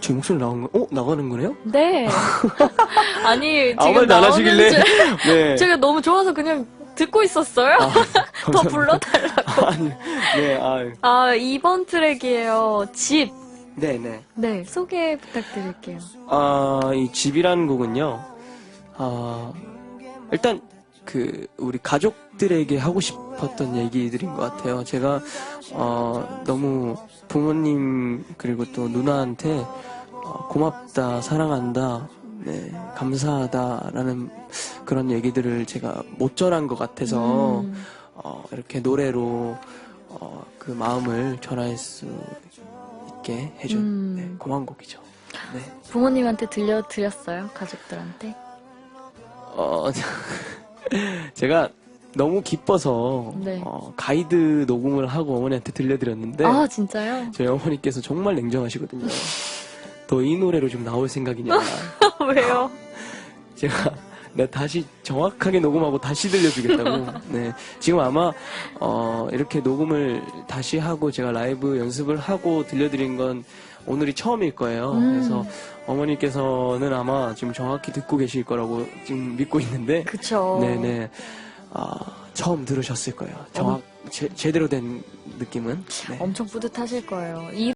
제 목소리 나온 거, 어? 나가는 거네요? 네. 아니, 아무 지금 말도 안 나오는 하시길래. 줄 네. 제가 너무 좋아서 그냥 듣고 있었어요. 아, 더. 불러달라고. 아니, 네, 아, 아, 이번 트랙이에요. 집. 네 네. 네, 소개 부탁드릴게요. 아, 이 집이라는 곡은요, 아, 일단, 그, 우리 가족들에게 하고 싶었던 얘기들인 것 같아요. 제가, 어, 너무 부모님, 그리고 또 누나한테, 어, 고맙다, 사랑한다, 네, 감사하다라는 그런 얘기들을 제가 못 전한 것 같아서, 음, 어, 이렇게 노래로, 어, 그 마음을 전할 수 있게 해준, 음. 네, 고마운 곡이죠. 네. 부모님한테 들려드렸어요, 가족들한테. 어, 제가 너무 기뻐서 네. 어, 가이드 녹음을 하고 어머니한테 들려드렸는데 아, 진짜요? 저희 어머니께서 정말 냉정하시거든요. 너 이 노래로 좀 나올 생각이냐? 왜요? 제가 내가 다시 정확하게 녹음하고 다시 들려주겠다고. 네, 지금 아마 어, 이렇게 녹음을 다시 하고 제가 라이브 연습을 하고 들려드린 건 오늘이 처음일 거예요. 음. 그래서 어머니께서는 아마 지금 정확히 듣고 계실 거라고 지금 믿고 있는데 그쵸. 네네. 아, 처음 들으셨을 거예요. 정확, 제, 제대로 된 느낌은. 네. 엄청 뿌듯하실 거예요. 이